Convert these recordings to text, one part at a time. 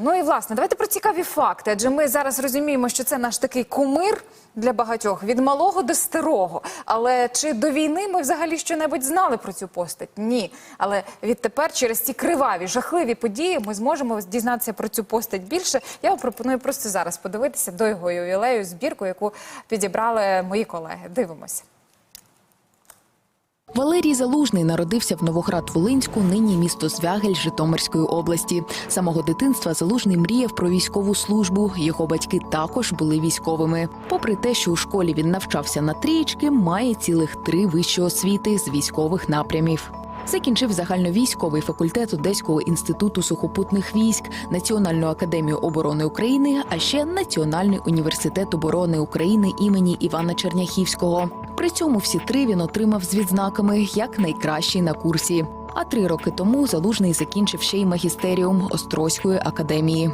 Ну і власне, давайте про цікаві факти. Адже ми зараз розуміємо, що це наш такий кумир для багатьох від малого до старого. Але чи до війни ми взагалі щонебудь знали про цю постать? Ні. Але відтепер, через ці криваві, жахливі події, ми зможемо дізнатися про цю постать більше. Я вам пропоную просто зараз подивитися до його ювілею збірку, яку підібрали мої колеги. Дивимося. Валерій Залужний народився в Новоград-Волинську, нині місто Звягель Житомирської області. Самого дитинства Залужний мріяв про військову службу. Його батьки також були військовими. Попри те, що у школі він навчався на трієчки, має цілих три вищі освіти з військових напрямів. Закінчив загальновійськовий факультет Одеського інституту сухопутних військ, Національну академію оборони України, а ще Національний університет оборони України імені Івана Черняхівського. При цьому всі три він отримав з відзнаками як найкращий на курсі. А три роки тому залужний закінчив ще й магістеріум Острозької академії.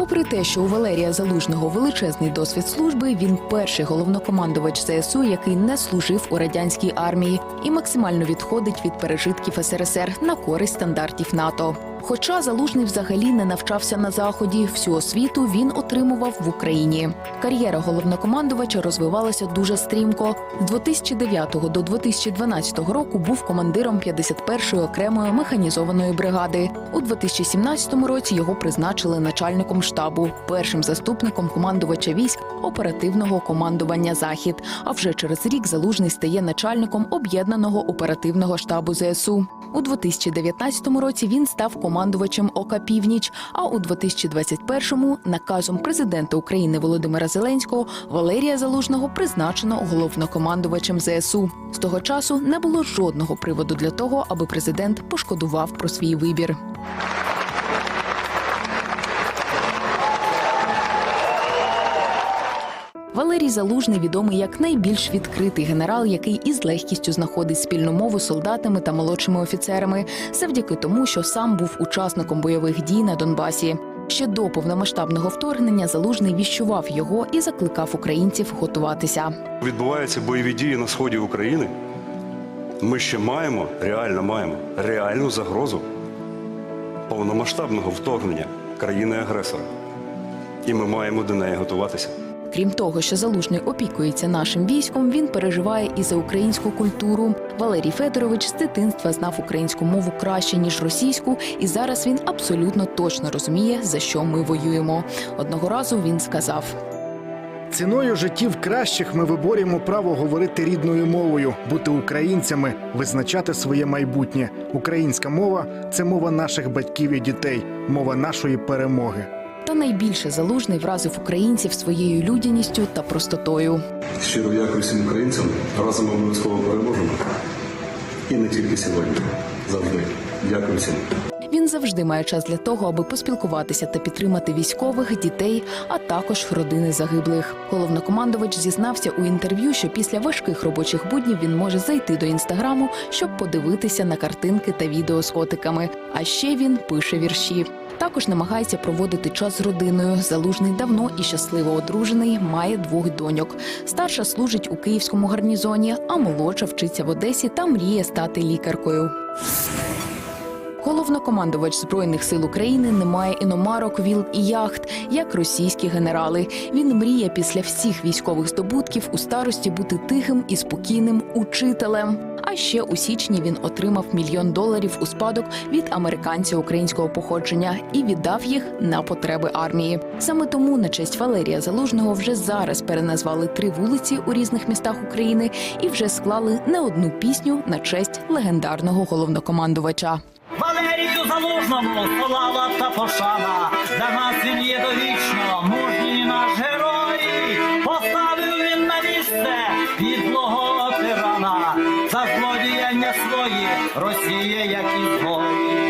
Попри те, що у Валерія Залужного величезний досвід служби, він перший головнокомандувач ЗСУ, який не служив у радянській армії і максимально відходить від пережитків СРСР на користь стандартів НАТО. Хоча залужний взагалі не навчався на заході, всю освіту він отримував в Україні. Кар'єра головнокомандувача розвивалася дуже стрімко. З 2009 до 2012 року був командиром 51-ї окремої механізованої бригади. У 2017 році його призначили начальником штабу, першим заступником командувача військ оперативного командування Захід. А вже через рік залужний стає начальником об'єднаного оперативного штабу ЗСУ. У 2019 році він став командувачем ОКА Північ. А у 2021-му наказом президента України Володимира Зеленського Валерія Залужного призначено головнокомандувачем ЗСУ. З того часу не було жодного приводу для того, аби президент пошкодував про свій вибір. Валерій Залужний відомий як найбільш відкритий генерал, який із легкістю знаходить спільну мову з солдатами та молодшими офіцерами, завдяки тому, що сам був учасником бойових дій на Донбасі. Ще до повномасштабного вторгнення залужний віщував його і закликав українців готуватися. Відбуваються бойові дії на сході України. Ми ще маємо, реально маємо реальну загрозу повномасштабного вторгнення країни-агресора. І ми маємо до неї готуватися. Крім того, що залужний опікується нашим військом, він переживає і за українську культуру. Валерій Федорович з дитинства знав українську мову краще ніж російську, і зараз він абсолютно точно розуміє, за що ми воюємо. Одного разу він сказав. Ціною життів кращих ми виборюємо право говорити рідною мовою, бути українцями, визначати своє майбутнє. Українська мова це мова наших батьків і дітей, мова нашої перемоги. Та найбільше залужний вразив українців своєю людяністю та простотою. Щиро дякую всім українцям. Разом ми обов'язково переможемо. І не тільки сьогодні. Завжди. Дякую всім. Він завжди має час для того, аби поспілкуватися та підтримати військових, дітей, а також родини загиблих. Головнокомандувач зізнався у інтерв'ю, що після важких робочих буднів він може зайти до інстаграму, щоб подивитися на картинки та відео з котиками. А ще він пише вірші. Також намагається проводити час з родиною. Залужний давно і щасливо одружений, має двох доньок. Старша служить у київському гарнізоні, а молодша вчиться в Одесі та мріє стати лікаркою. Головнокомандувач збройних сил України не має іномарок, віл і яхт, як російські генерали. Він мріє після всіх військових здобутків у старості бути тихим і спокійним учителем. А ще у січні він отримав мільйон доларів у спадок від американця українського походження і віддав їх на потреби армії. Саме тому на честь Валерія Залужного вже зараз переназвали три вулиці у різних містах України і вже склали не одну пісню на честь легендарного головнокомандувача. Залужному слава та пошана, для нас він є довічно, мужній наш герой, поставив він на місце підлого тирана, за злодіяння свої Росія, як і згой.